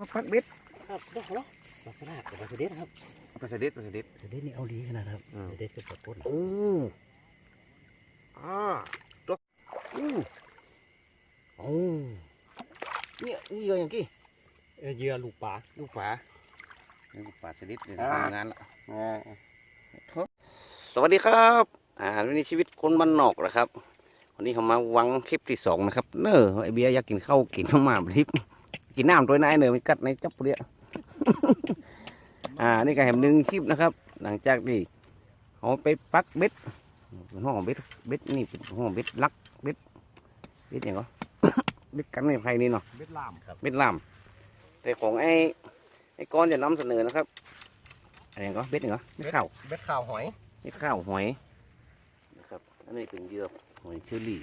มาปักเบ็ดครับได้เหรอปลาสลัดกับปลาสเด็ดครับปลาสะเด็ดปลาสะเด็ดสเด็ดนี่เอาดีขนาดครับอืมสเด็ดกับปลาป่นโอ้อ่าตัวอู้โอ้เนี่ยนี่เยอะอย่างกี้เอ่อเหยื่อลูกปลาลูกปลานี่ลูกปลาสลิดเนี่ยอ่าทำงานละสวัสดีครับอาหารวันนี้ชีวิตคนบ้านนอกนะครับ วันนี้เขามาวังคลิปที่สองนะครับ เนอไอเบียร์อยากกินข้าวกินข้าวหมาทิพ กินน้ำตัวนายเนอไม่กัดในจับเปรี้ยอ่า นี่ก็แหมหนึ่งคลิปนะครับ หลังจากที่เขาไปปักเบ็ดเป็นห้องของเบ็ดเบ็ดนี่เป็นห้องเบ็ดลักเบ็ดเบ็ดอย่างก็เบ็ดกันในไฟนี่เนาะเบ็ดลามครับเบ็ดลามแต่ของไอ้ไอ้ก้อนจะนำเสนอนะครับอะไรก็เบ็ดอย่างก็เบ็ดข้าวเบ็ดข่าวหอยเบ็ดข้าวหอยนะครับอันนี้เป็นเหยื่อหอยเชอรี่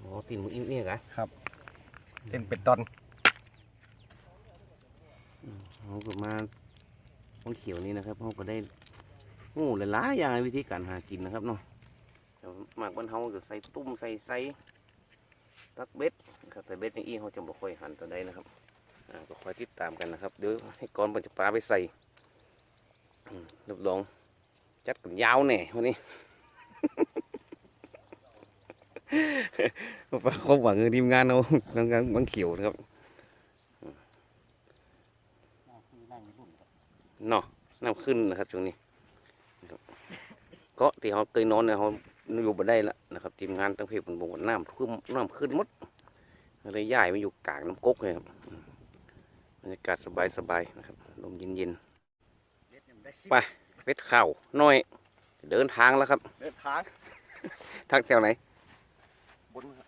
อ๋อตีนมืออิ่มเนี่ยกะเป็นเป็ดตอน เขาก็มาคนเขียวนี่นะครับเขาก็ได้โอ้หลายๆอย่างวิธีการหากินนะครับเนาะแต่มากบ้านเขาจะใส่ตุ้มใส่ไซตักเบ็ดนะครับแต่เบ็ดย่างอี้เขาจะบอกค่อยหันตัวใดนะครับก็คอยติดตามกันนะครับเดี๋ยวให้ก้อนมันจะปลาไปใส่รับรองจัดกันยาวแน่วันนี้ปลาครบหวังเงินทีมงานเอาทางารบางเขียวนะครับ เนาะน้ำขึ้นนะครับช่วงนี้นะครับก็ที่เขาเคยนอนเนี่ยเขาอยู่บ่ได้ละนะครับทีมงานตั้งเพจมันบอกว่าน้ำขึ้นน้ำขึ้นหมดก็เลยย้ายมาอยู่กลางน้ำก๊กเลยครับอืมบรรยากาศสบายๆนะครับลมเย็นๆไปเป็ดข้าวน้อย เดินทางแล้วครับ เดินทางทักแถวไหนบนครับ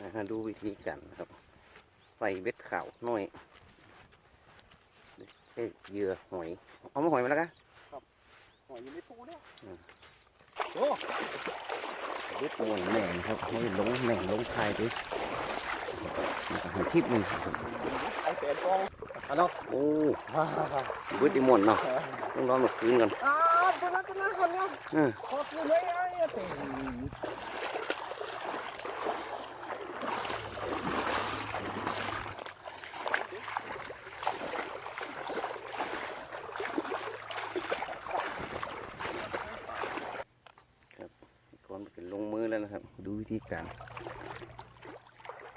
นะฮะดูวิธีการนะครับ ใส่เบ็ดข้าวน้อยเอ้ยเหยื่อหอย เอามาหอยมาแล้วกันหอยอยู่ในตู้เนี่ยอืมโอ้เล็ดมวนแหน่งครับไม่ลงแหน่งลงทายด้วยหันทิพย์หนึงครับไอแปดกองเอาเนาะโอ้อ่าเบิดอีมวนเนาะต้องรอมาคืนกันอ่าตัวนั้นตัวนั้นคนเนาะอืมขอคืนเลยไอ้เนี่ยเต็ม ก่อนไปลงมือแล้วนะครับ ดูวิธีการ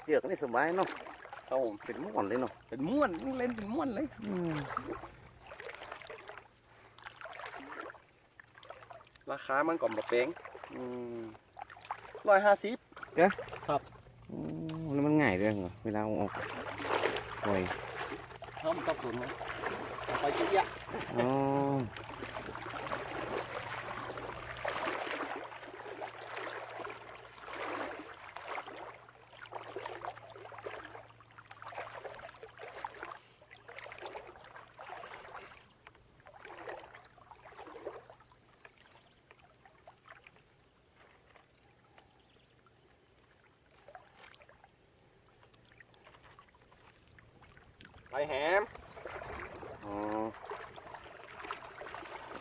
เจือกนี่สบายเนาะครับผมเป็นม่วนเลยเนาะเป็นม้วนเล่นเป็นม้วนเลยอืมราคามันก่อนมาเป้งอืมร้อยห้าสิบโอ้แล้วมันง่ายด้วยเหรอเวลาเอาออกปล่อยเท่ามันต้องตุนนะเอาไปเยอะอ๋อ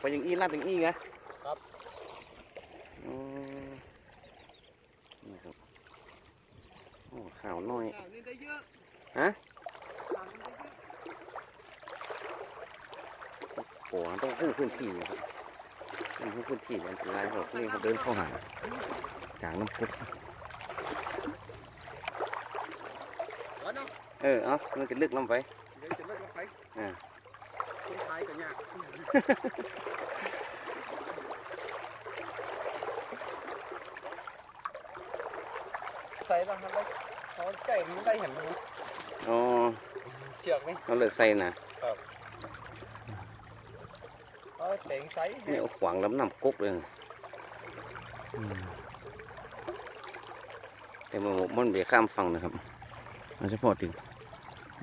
ไปอย่างอี้ลาดอย่างอี้ไงครับอืมนี่ครับโอ้ข่าวน้อยนี่ได้เยอะฮะโอ้ต้องพุ่งพื้นที่นะครับต้องพุ่งพื้นที่อันตรายเขานี่เขาเดินเข้าหากลางน้ำพุแล้วเนาะเออเอามันจะลึกลงไปเดี๋ยวจะเลิกแล้วไปอ่า คนขายกันยากใส่แล้วครับเขาใจมันได้เห็นไหมอ๋อเชือกนี่เราเลิกใส่นะเอาเต่งไซส์นี่เอาขวางลำน้ำกกเลยนะแต่มันมันเบียข้ามฝั่งนะครับเอาเฉพาะติ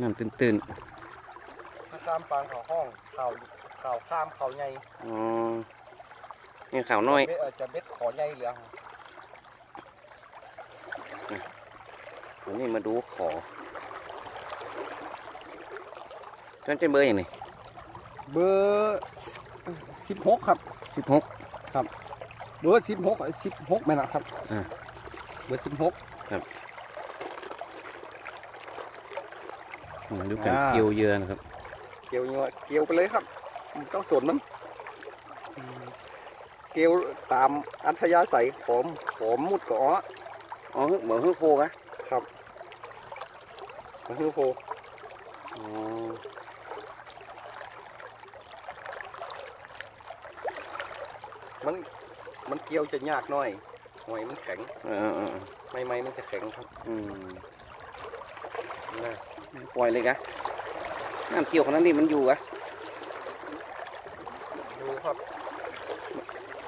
น้ำตื้นม ข้ามปางเขาห้องเขาเขาข้ามเขาใหญ่อ๋อนี่เขาวน้อยเออจะเบ็ดขอใหญ่เหลืองวันนี่มาดูขอท่านเจ้เบอร์อย่างไรเบอร์สิบหกครับสิบหกครับ เบอร์สิบหกสิบหกไหมนะครับเบอร์สิบหกครับดูการเกี่ยวเยือนครับ เกี่ยวเงี้ยเกี่ยวไปเลยครับไม่ต้องสนมันเกี่ยวตามอัธยาศัยหอมหอมมุดก่ออ๋อเหมือนฮึ่งโพกะครับมันคือโพอ๋อมันมันเกี่ยวจะยากหน่อยหอยมันแข็งเออเออเออไม่ไม่มันจะแข็งครับ อืมนะปล่อยเลยกะ น้ำเกี่ยวขนาดนี้มันอยู่กะดูครับ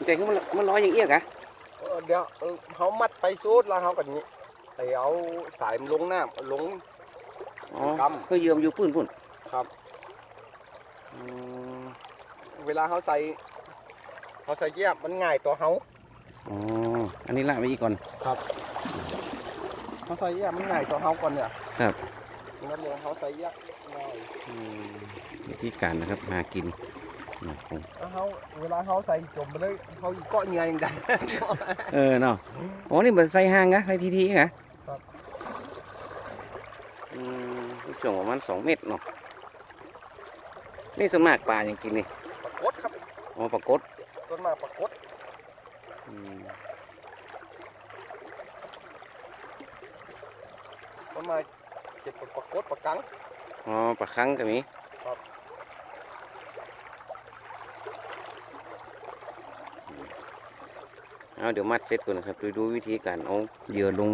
ใจคือมันมันลอยอย่างเอี้ยกะเออเดี๋ยวเออเขามัดไปสูดแล้วเขากันนี้ไปเอาสายมันลงน้ำลงอ๋อกำคือเยื่อมอยู่พื้นพุ่นครับอืมเวลาเขาใส่เขาใส่เยียบมันง่ายตัวเขาอ๋ออันนี้ละไปอีกก่อนเขาใส่เยียบมันง่ายตัวเขาก่อนเนี่ยครับนั่นเลยเขาใส่เยียบง่ายอืม วิธีการนะครับหากินอืมแล้วเขาเวลาเขาใส่จมไปเลยเขาอีกเกาะเหงื่ออย่างใดเออเนาะอ๋อนี่มันใส่ห่างกะใส่ทีทีกะครับอืมช่วงประมาณสองเมตรเนาะนี่ส่วนมากปลาอย่างกินนี่ปรากฏครับอ๋อปลากดส่วนมากปรากฏอืมส่วนมากเจ็บปรากฏปรากกัง อ๋อปลาคังก็มีครับเอาเดี๋ยวมัดเสร็จก่อนนะครับดูดูวิธีการเอาเหยื่อลง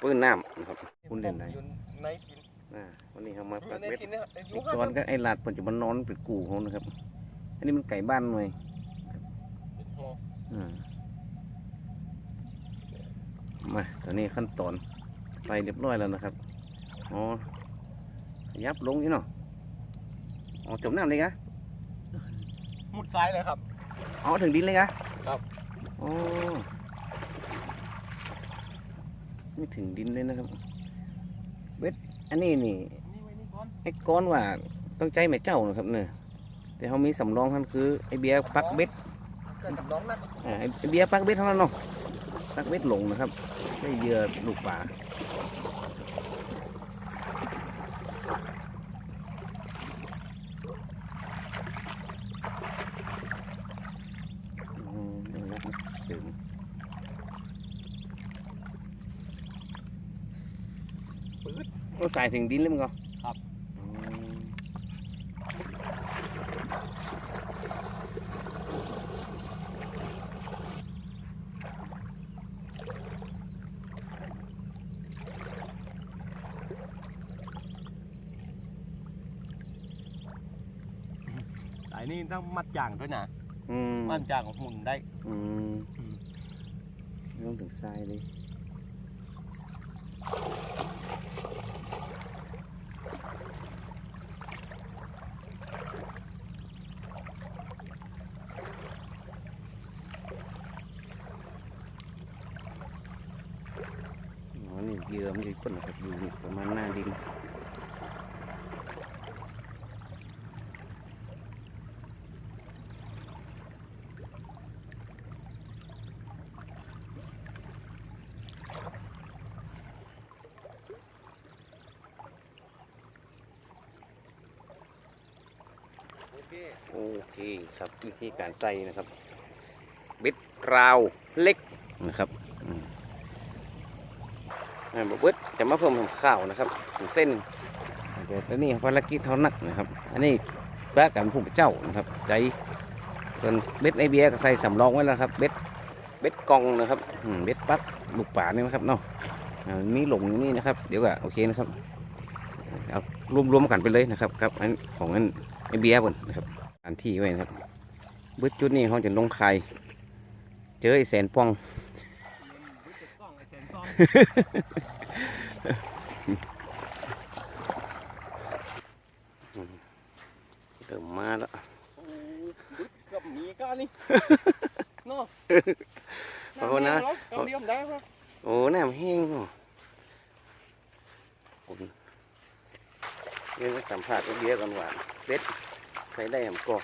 ปื้นน้ำนะครับคุณเด่นไหนอยู่ในกินอ่าวันนี้เขามาอยู่ปักในเบ็ดกินเนี่ยไอ้ไอ้ลูกตอนก็ไอ้หลาดปัจจุบันนอนเป็นกูเขานะครับ อันนี้มันไก่บ้านหน่อยอ่ามาตอนนี้ขั้นตอนไฟเรียบร้อยแล้วนะครับ อ๋อยับลงนี่เนาะอ๋อจมน้ำเลยกะมุดซ้ายเลยครับ อ๋อถึงดินเลยกะครับอ๋อไม่ถึงดินเลยนะครับเบ็ดอันนี้นี่นี่ไว้นี่ก่อนไอ้ก้อนว่าต้องใจแม่เจ้านะครับเนี่ยแต่เขามีสำรองท่านคือไอ้เบียร์ปักเบ็ดเกิดกับน้องนะอ่าไอ้เบียร์ปักเบ็ดเท่านั้นเนาะปักเบ็ดหลงนะครับได้เหยื่อลูกป่าอืมนี่นะครับเสริม ก็ใส่ถึงดินเลยมั้งก็ครับอืมสายนี่ต้องมัดจ่างด้วยนะ อืมมัดจ่างของหุ่นได้อืม ไม่ต้องถึงทรายเลย อ๋อ นี่ เหยื่อมันนะครับอยู่ประมาณหน้าดินโอเคครับวิธีการใส่นะครับบ็ดราวเล็กนะครับ บเบ็ดจะมาเพิ่มข้าวนะครับถึงเส้นแล้วนี่ภารกิจเท่านักนะครับ อันนี้พระกันผู้เจ้านะครับ ใจส่วนเบ็ดไอเบียก็ใส่สำรองไว้แล้วครับเบ็ดเบ็ดกองนะครับเบ็ดปักลูกป่านี่นะครับเนาะอ่ามีหลงนี่นะครับ เดี๋ยวก็โอเคนะครับเอารวมๆกันไปเลยนะครับครับอันของอันไอเบียบนนะครับสถานที่ไว้นะครับเบึดจุดนี้เขาจะลงไข่เจอไอแสนป่อง ต้องไอ้แสนต้อง เติมมาแล้วโอ้เกับหมีก้านี่เนาะขอบคุณนะกำเลียมได้ปะโอ้น้ำแห้งเนาะผมเรียนสัมผัสไอ้เบียร์ก่อนว่าเบ็ดใส่ได้หำกอก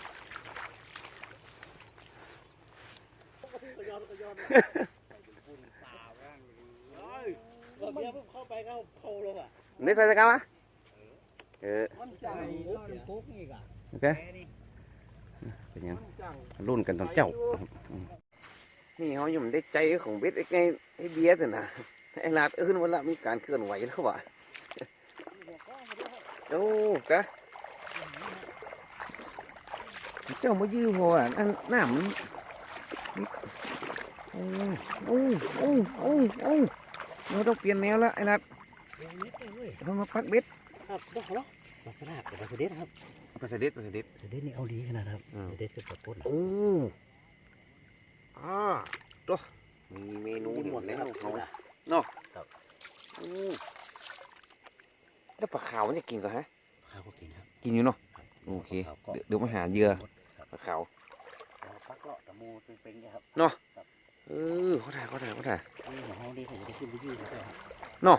กระย อนกระยอนก็เบี้ยปุ๊บเข้าไปก็โผล่ลงอะนี่ใส่สกาวะเออมันจังรอดปุ๊บนี่ก่ะโอเคแกนี่เป็นยังมันจังรุ่นกันตอนเจ้า นี่เขาอยู่ได้ใจของเบ็ดไอ้ไงไอ้เบียร์แต่นะไอ้ลาดอื่นวันละมีการเคลื่อนไหวแล้ววะโอ้กะเจ้ามายื้อพออะอันหน้ามันโอ้โอ้โอ้โอ้โอ้ เราต้องเปลี่ยนแนวแล้วไอ้ลาดนิดเว้ยเรามาปักเบ็ดครับต้องเหรอมาสลากกับมาเสด็จครับปลาสลิดปลาสลิดเสด็จนี่เอาดีขนาดครับอืมเสด็จกับปลาก้นโอ้อ่าตัวมีเมนูหมดแล้วเขาเนาะโอ้แล้วปลาขาวมันจะกินก่อนฮะข้าวก็กินครับ กินอยู่เนาะโอเคเดี๋ยวเดี๋ยวมาหาเหยื่อปลาขาวปักเลาะตะมูเป็นๆครับเออเขาถ่ายเขาถ่ายเขาถ่ายนี่ของเขาดีเขาจะได้ขึ้นไปยืดครับ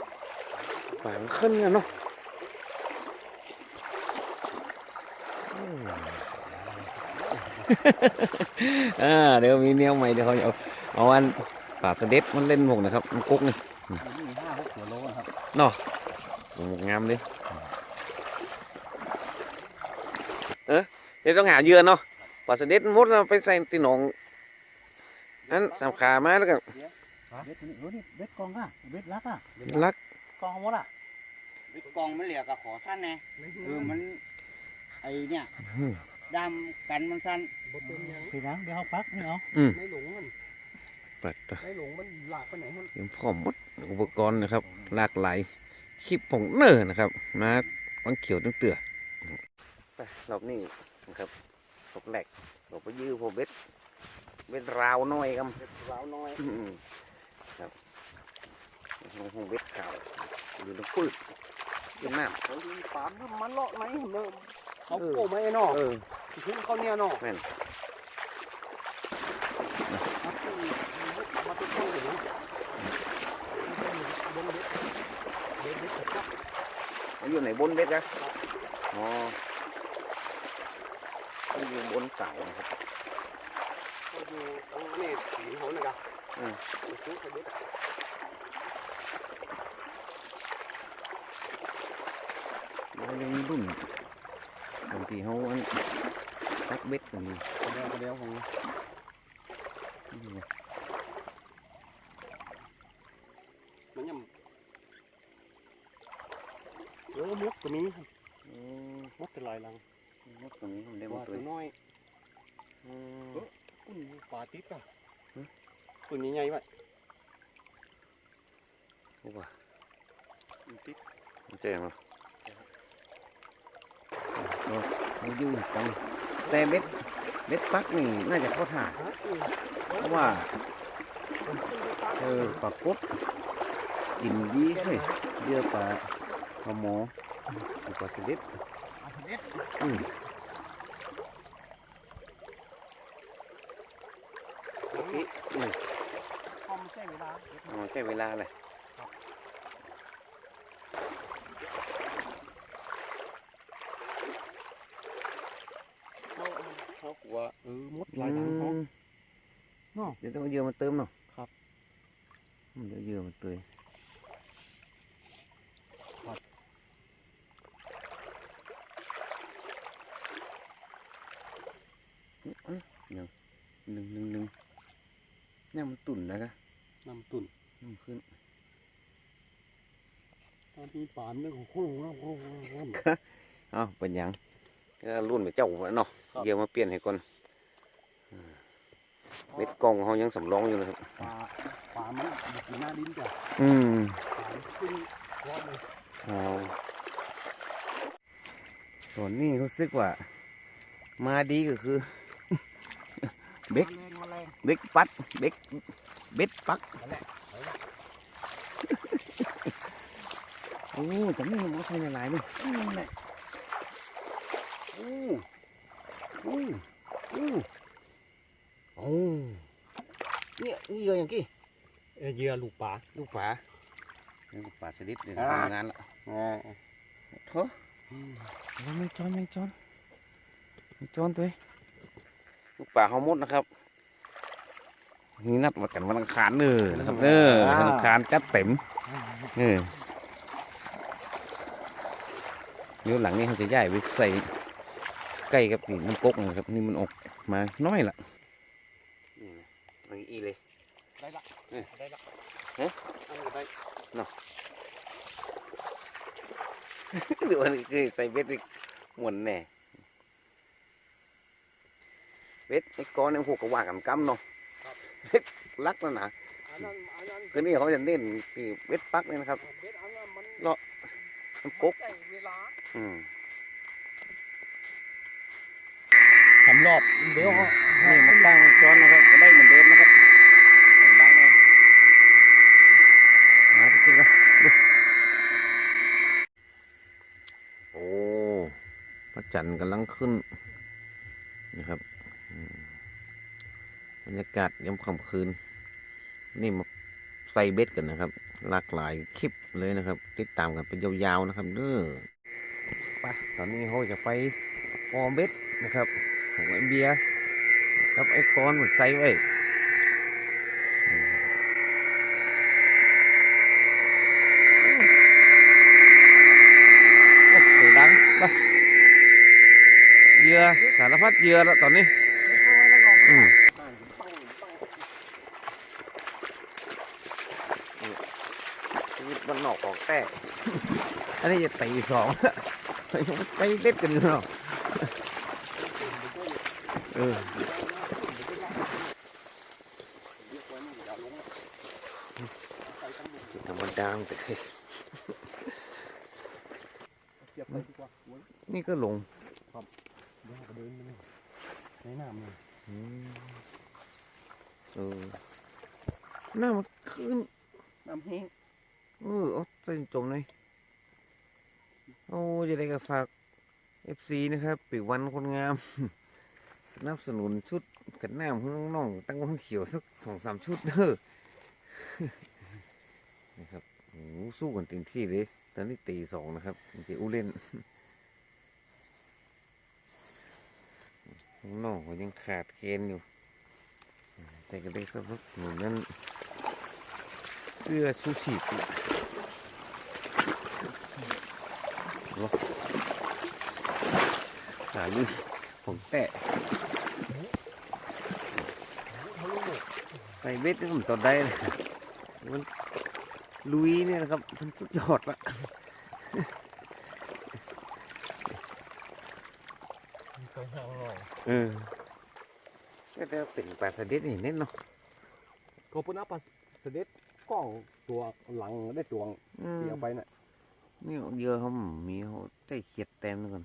ปลามันขึ้นกันเนาะอืมอ่าเดี๋ยวมีแนวใหม่เดี๋ยวเขาจะเอาเอาอันปลาสเด็ดมันเล่นหมกนะครับ มันกุ๊กนี่มีห้าหกกิโลนะครับหมกงามเลยเออเดี๋ยวต้องหาเหยื่อเนาะปลาสเด็ดมดเราไปใส่ตีหนอง อันสามขามาแล้วก็เบ็ดนี่โอ้นี่เบ็ดกองอะเบ็ดลักอะลักกองหมดอะเบ็ดกองมันเหลือกับขอสั้นไงเออมันไอเนี่ยอืมดำกันมันสั้นบ่เป็นหยังคือนะเดี๋ยวเขาปักนี่เอาอืมไม่หลงมันปัดต่อไม่หลงมันหลากไปไหนมันเตรียมพร้อมหมดอุปกรณ์นะครับ หลากหลายคลิปผงเนอร์นะครับมาวังเขียวตั้งเตือไปรอบนี้นะครับรอบแรกเราไปยื้อพวกเบ็ด เบ็ดราวน้อยครับราวน้อยอืมครับลงหงเบ็ดขาวอยู่ตรงปืดยืนน้เขาดีปามถ้ามันเลาะไหนเนิ่มเขาเออโก้ไม่เนาะำเออทิ้งเขาเนี่ยเนาะแม่นมาเป็นต้นเลยนะบนเบ็ดเบ็ดเบ็ดจับมันอยู่ไหนบนเบ็ดกันอ๋อมันอยู่บนเสานะครับ เขาอยู่ตรงนี้สีเขาเนี่ยกะอืมซื้อเขาเบ็ดมันยังมีรุ่น บางทีเขาอันชักเบ็ดกันนี่เดียวเดียวของนี่ไงมันยังเดี๋ยวมุกตัวนี้อืมมุกเป็นลายลังมดตรงนี้มันได้หมว่าดเลตัวยน้อยอืมอุ้ยปลาติดอะหึตัวนี้ไงวะโอ้ว่ะมันติดมันเจ๋งเหรอโอ้มันยุ่งจังแต่เบ็ดเบ็ดปักนี่น่าจะเข้าท่าฮะอืมเพราะว่าเออปลากดกินดีเฮ้ยเยอะปลาปลาหมอปลาสลิดเอาเสด็จอืม โอเค อืม พอมันใช้เวลา อ๋อ ใช้เวลาเลยเขาเขากลัวเออมดลายลังเขาอืมเนาะเดี๋ยวต้องเอาเหยื่อมาเติมเนาะครับอืมเดี๋ยวเหยื่อมาเติมครับอืมยังหนึ่งหนึ่งหนึ่งเนี่ยมันตุ่นนะครับน้ำตุ่น น้ำขึ้นตอนที่ปามเนี่ยโอ้โหโอ้โหโอ้โหอ้าวเป็นหยังก็รุ่นไปเจ้าเนาะครับเหยื่อมาเปลี่ยนให้ก่อนอืมเม็ดกองเขายังสำรองอยู่เลยครับปลาปลามันอยู่ที่หน้าดินจ้ะอืมปลามันขึ้นรอบเลยเอาตอนนี้รู้สึกว่า มาดีก็คือ เบ็กแมลงแมลงเบ็กปัด เบ็ก เบ็ดปักนั่นแหละโอ้แต่นี่มันใช่หลายๆเลยนี่แหละโอ้โอ้โอ้โอ้เนี่ยนี่เหยอะอย่างกี้เออเหยื่อลูกปลาลูกฝาลูกฝาสลิดเดี๋ยวอ่าทำงานละอ๋อเถอะไม่จอนไม่จอนไม่จอนตัวเองลูกป่าเขาหมดนะครับ นี่นัดมากันวันอังคารเนอนะครับเนอวันอังคารจัดเต็มเออเดี๋ยวหลังนี้เขาจะย้ายไปใส่ใกล้กับนี่น้ำก๊กนะครับนี่มันออกมาน้อยละนี่นะมันอีเลยได้ละเอ๊ะได้ละเอ๊ะอันนี้ได้หรือว่านี่คือใส่เบ็ดไปหมุนแน่เบ็ดไอ้ก้อนนี่พวกก็ว่ากันกำเนาะ เบ็ดลักนั่นนะอันนั้นอันนั้นคือนี่เขาจะเน้นที่เบ็ดปักนี่นะครับเบ็ดอันนั้นมันเลาะน้ำก๊กใช้เวลาอืมทำรอบเดี๋ยวนี่มาตั้งจอนนะครับก็ได้เหมือนเดิมนะครับอย่างดังเลยมาจริงๆนะดูโอ้พระจันทร์กำลังขึ้นนะครับอืม บรรยากาศยามค่ำคืน นี่มาใส่เบ็ดกันนะครับ หลากหลายคลิปเลยนะครับ ติดตามกันเป็นยาวๆนะครับเด้อไปตอนนี้เขาจะไปออมเบ็ดนะครับของไอเบียร์ครับไอ้ก้อนมันใส่ไว้โอ้เยงดังไปเหยื่อสารพัดเยื่อแล้วตอนนี้ อืมชีวิต มันนอกของแต่อันนี้จะตีสองยังไปเบ็ดกันอยู่เนาะเออธรรมดาแต่เก็บไปดีกว่าโอ้ยนี่ก็ลงเดี๋ยวเราเดินไปเลยในน้ำเลยอืมเออหน้ามันขึ้นน้ำแห้ง เออเอาใส่จมเลยโอ้จะได้ก็ฝาก FC นะครับ ปีวันคนงามสนับสนุนชุดกันน้ำของน้องๆตั้งวังเขียวสักสองสามชุดเด้อนะครับโอ้สู้กันเต็มที่เลยตอนนี้ตีสองนะครับจะอู้เล่นน้องยังขาดเกณฑ์อยู่ แต่ก็ได้สักพักหนึ่งนั้นเสื้อชูชีพอีก เนาะขาลุยผมแตะใส่เบ็ดนี่ผมตอนได้เลยมันลุยเนี่ยนะครับ มันสุดยอดละใส่ห่างหน่อยเออก็จะเป็นปลาสลิดนี่เน้นเนาะก็ปุ่นอัปเสด็จกล้องตัวหลังได้ตัวอืมเดียวไปน่ะ นี่เยอะเขามีเขาใจเขียดเต็มเลยก่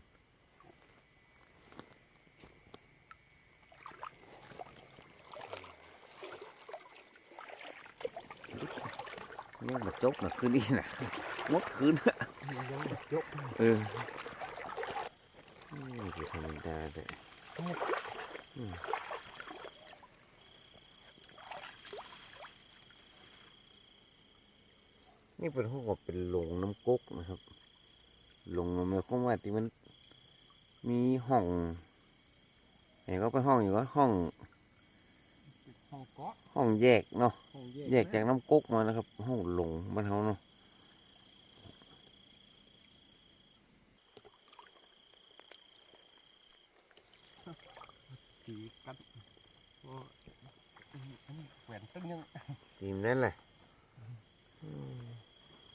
นนี่มาจกนะคืนนี้นะงดคืนยังยกเออนี่คือธรรมดาเลยอืมนี่เป็นห้องว่าเป็นโรงน้ำก๊กนะครับโรงน้ำมันคงว่าที่มันมีห้องไหนก็เป็นห้องอยู่ว่าห้อง ห้องเกาะห้องแยกเนาะห้องแยกจากน้ำก๊กมานะครับ ห้องหลงบ้านเฮาเนาะ สีกันโอ้อันนี้แหวนตึ้งยัง ทีมนั่นแหละอืม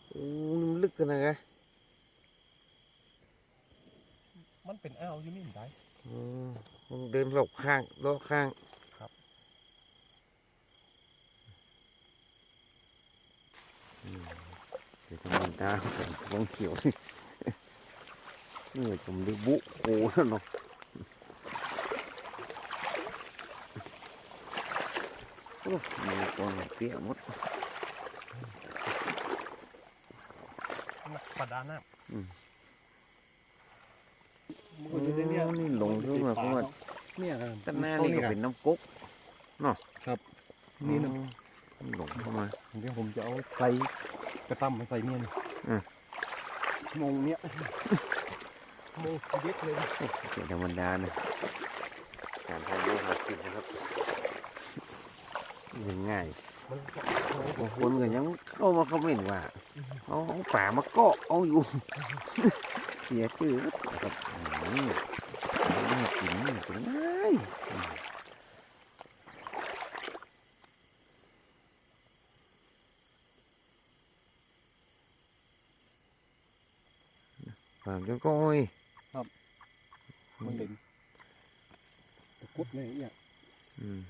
โอ้นี่มันลึกกันนะกะ มันเป็นอ้าวอยู่นี่ได้อืมต้องเดินหลบข้างรอบข้างครับอืมเดี๋ยวธรรมดาของวังเขียวนี่นี่ผมได้บุโอ้แล้วเนาะโอ้มีกองเปียกหมดปลาดาน้อืมำ มันก็อยู่ในเนี่ยโอ้นี่หลงขึ้นมาเพราะว่า เนี่ยครับด้านหน้านี่ก็เป็นน้ำก๊กนี่นะอ๋อหลงเข้ามาเดี๋ยวผมจะเอาใส่กระตั้มมาใส่เนี่ยนี่อืมมงเนี้ยมงชีวิตเลยโอ้เป็นธรรมดานะการทำเรื่องหากินนะครับยังไงมันบางคนก็ยังเข้ามาคอมเมนต์ว่าเอาเอาป่ามาเกาะเอาอยู่ เสียชื่อนะครับอืมเอามากินจังได้อืมฝากเจ้าก้อยมันด่นตะกุดเลยเนี่ยอืม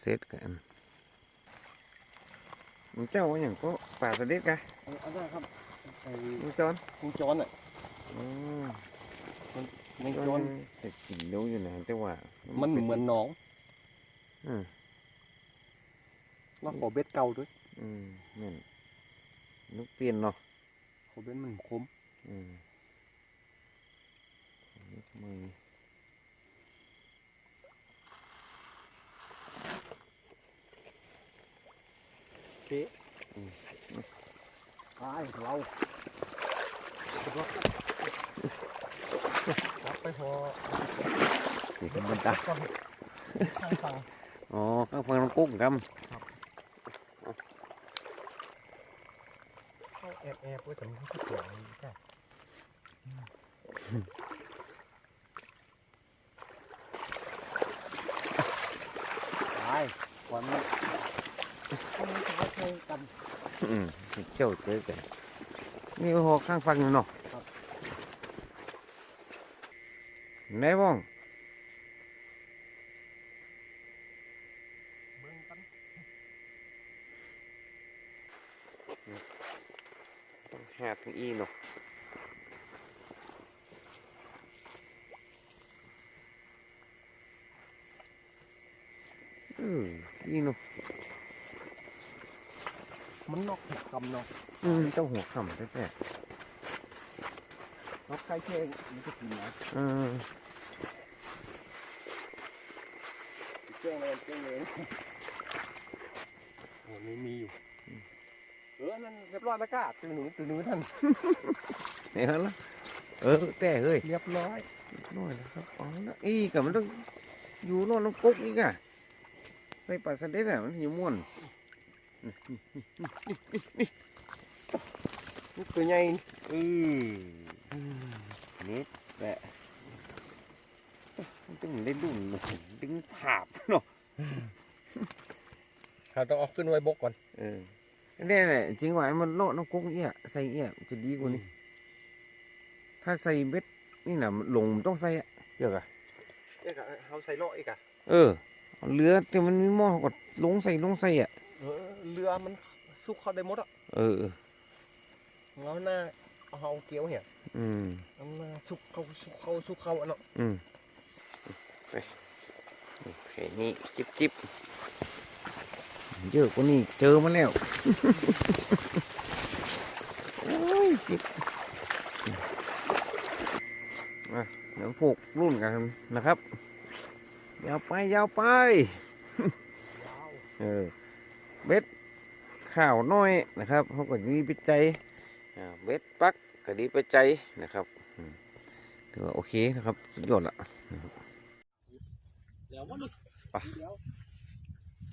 เซ็ตกันมึงเจ้าอย่างก็ป่าสะเด็ดกะเอาเอาได้ครับ งจอนวงจรอะอืมวงจจอรนแต่กินเร็วอยู่นะแต่ว่า มัมันเหมือนหนองอืมแล้วขอเบ็ดเก่าด้วย อืมนั่นนุกเปลี่ยนเนาะขอเบ็ดมันคม อืมนุกมือเป๊ะตายเรา รับไปพอนี่ก็มันตาข้างฝั่งอ๋อข้างฟังน้องกุ้งครับเข้าแอบแอบไว้แต่มันก็เกี่ยวแค่ตายวันนี้ต้องมีใช้ใช้กันอืมเจ้าเจอกันนี่ก็พอข้างฟังอยู่เนาะ ครับไหนบ้องเบิ่งกันหาถึงอีเนาะเอออีเนาะมันนอกเห็ดกำเนาะอืมเจ้าหัวขำแท้นอกไข่เท่งมันจะกินนะๆเออ เจ้งเลยเจ้งเลยโอ้นี่มีอยู่ เออ นั่นเรียบร้อยแล้วก้าตื่นหนูตื่นหนูท่านไหนฮะล่ะเออ แต่เฮ้ยเรียบร้อยน้อยนะครับอ๋อแล้วอีกับมันต้องอยู่โนอนน้ำกุ๊กอีกอะใส่ปลาสะเด็ดอะมันอยู่ม่วนลูกตัวใหญ่อือนี่แหละ มันต้งได้ดุนดึงผาบเนาะเราต้องเอาขึ้นไว้บกก่อน เออนี่แหละจริงว่ามันโลดน้ำกุ๊กเนี่ยใส่เนี่ยจะดีกว่านี้ ถ้าใส่เบ็ดนี่นะลงมันต้องใส่อะเกี่ยวกับเอ๊ะกะเขาใส่โลอีกอะเออเอาเรือแต่มันมีหม้อก็ลงใส่ลงใส่อะเออเรือมันสุกเขาได้หมดอะ เออเอาหน้าเอาเกี้ยวเหี้ยอืมเอาหน้าสุกเขาสุกเขาสุกเขาอันเนาะ อืม ไปโอเคนี่จิบจิบเยอะกว่านี้เจอมาแล้วโอ้ยจิบมาเดี๋ยวพวกรุ่นกันนะครับยาวไปยาวไปเออเบ็ดข้าวน้อยนะครับเขาก็ดีไปใจอ่าเบ็ดปักก็ดีไปใจนะครับอืมถือว่าโอเคนะครับสุดยอดละ เดี๋ยวมัน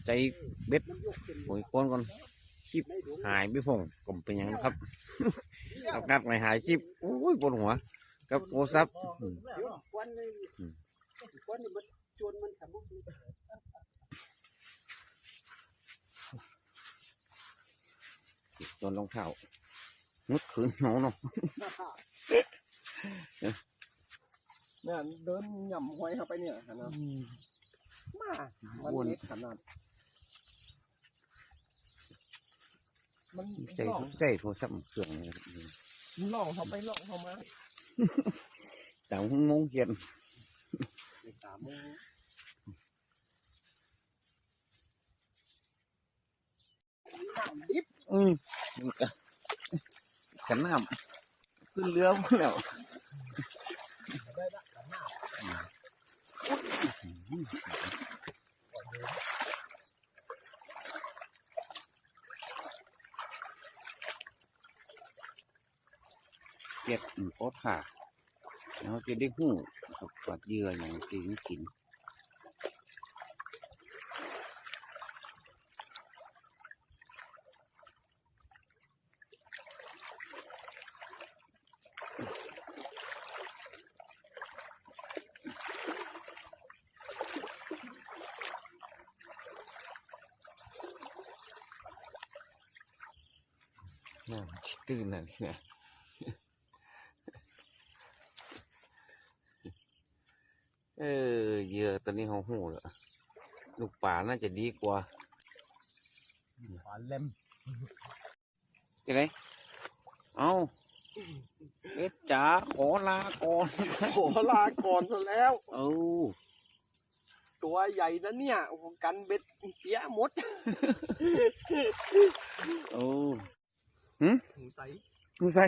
ใจเบ็ดโอยก้อนก่อนคลิปหายไปพงก็เป็นอย่างนั้นครับเอากัดไม่หายคลิปโอ้ยปวดหัวกับโทรศัพท์อืมวันนึงอืมวันนี้มันชวนมันสมุกจนรองเท้ามุดขืนหนาวเนาะ เนี่ยเดินหย่ำหอยเข้าไปเนี่ยขนาดมามันอ้วนเล็กขนาดมันใจล่องใจโทรศัพท์เครื่องนี่นะครับอืมมันล่องเข้าไปล่องเข้ามาต่างหงงงเขียนในสามโมงอืมนี่ก็กันน้ำขึ้นเรือมาแล้วเผ่าเราจะได้หู้กับปัดเยื่ออย่างกินกินน่าตื่นนะเนี่ย เหยื่อตัวนี้เขาหูแล้วลูกป่าน่าจะดีกว่าปลาเล่มยังไงเอาเอ็ดจ๋าขอลาก่อนโอ้ลาก่อนซะแล้วเอาตัวใหญ่นะเนี่ยโอ้โหกันเบ็ดเสียหมดเอาหูใสดูใส่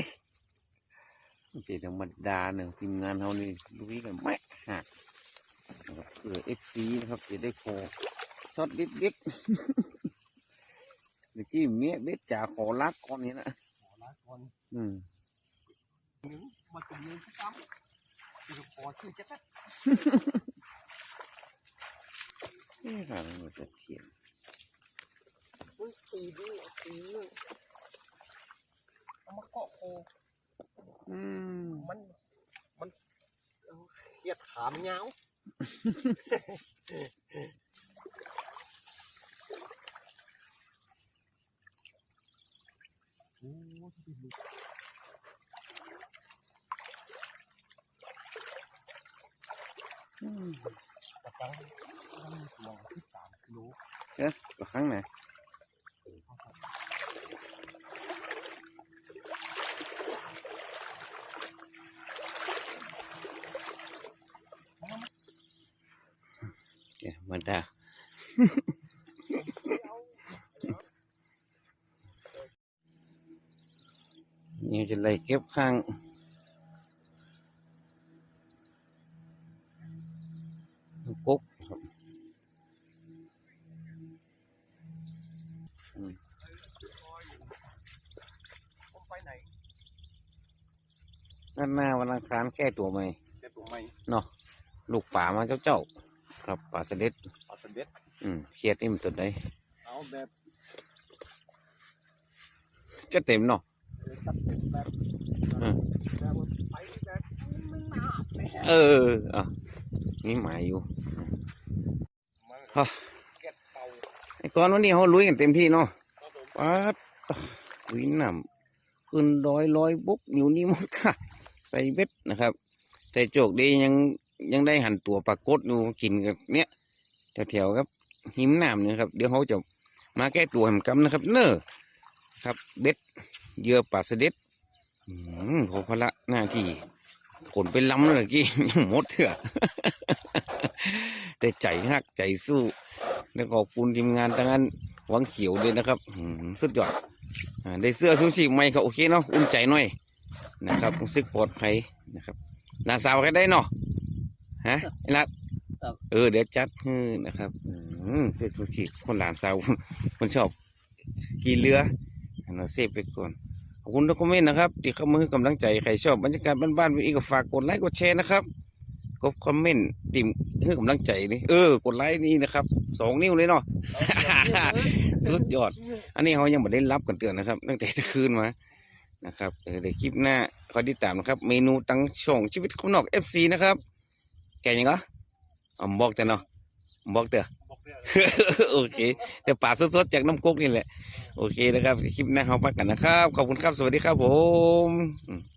เป็นธรรมดาหนึ่งทีมงานเขานี่ลุยกันไม่หัก นะครับเพื่อเอฟซีนะครับจะได้โคช็อตดิบดิบเมื่อกี้เมียเบ็ดจ๋าขอลาก่อนนี่นะขอลาก่อนอืมหนึ่งมาตุ่มเงินสักคำเดี๋ยวขอชื่อจะตัดนี่ค่ะมันจะเขียนอุ้ยตีดีเอาตีเอามาเกาะโคอืมมันมันเอาเครียดขามนยาว โอ้ที่ดูอืมกระตังต้องมีตัวที่สามกิโลเอ๊ะครั้งไหนเดี๋ยวมันได้ นี่จะไล่ เก็บข้างกุ๊กครับผมไปไหนนั่นหน้าวันอังคารแก้ตัวใหม่แกตัวใหม่ลูกป่ามาเจ้าเจ้าๆครับป่าเสด็จปลาสเด็ดอืมเครียดนี่มันตัวไหนเอาแบบจะเต็มเนาะ เอออะนี่หมายอยู่ฮะเก็ดเป่าไอ้ก้อนวันนี้เขาลุยกันเต็มที่เนาะครับผมป๊าดลุยน้ำขึ้นดอยลอยบุกอยู่นี่หมดค่ะ ใส่เบ็ดนะครับ แต่โจกดียังยังได้หันตัวปลากดดูกินกับเนี้ยแถวๆครับ หิมน้ำเนี่ยครับ เดี๋ยวเขาจะมาแก้ตัวห้มันกำนะครับ เนอครับ เบ็ดเยื่อปลาเสด็ จอืมพอพละหน้าที่ขนไปล้ำเลยเมื่อกี้ยังหมดเถอะแต่ใจฮักใจสู้ แล้วขอบคุณทีมงานทางนั้นหวังเขียวเลยนะครับอืมสุดยอดอ่าได้เสื้อชูชีพใหม่ก็โอเคเนาะอุ่นใจหน่อยนะครับรู้สึกปลอดภัยนะครับหนาสาวใครได้เนาะฮะไอ้นัดเออเดี๋ยวจัดให้นะครับอืมเสื้อชูชีพคนหลานสาวคนชอบขี่เรืออันนั้นเซฟไปก่อน ขอบคุณทุกคอมเมนต์นะครับที่เข้ามาให้กำลังใจใครชอบบรรยากาศบ้านๆวิอีก็ฝากกดไลค์กดแชร์นะครับกดคอมเมนต์ติมให้กำลังใจนี่เออกดไลค์นี่นะครับสองนิ้วเลยเนาะ สุดยอด อันนี้เขายังไม่ได้รับกันเตือนนะครับ ตั้งแต่คืนมานะครับเดี๋ยวคลิปหน้าคอยติดตามนะครับ เมนูตั้งช่องชีวิตคนนอก FC นะครับ แกยังก็อ๋อบอกแต่เนาะบอกแต่บอกเรื่อ โอเคแต่ป่าสดๆจากน้ำกุ๊กนี่แหละ โอเคนะครับ คลิปหน้าเขาพักกันนะครับ ขอบคุณครับ สวัสดีครับผม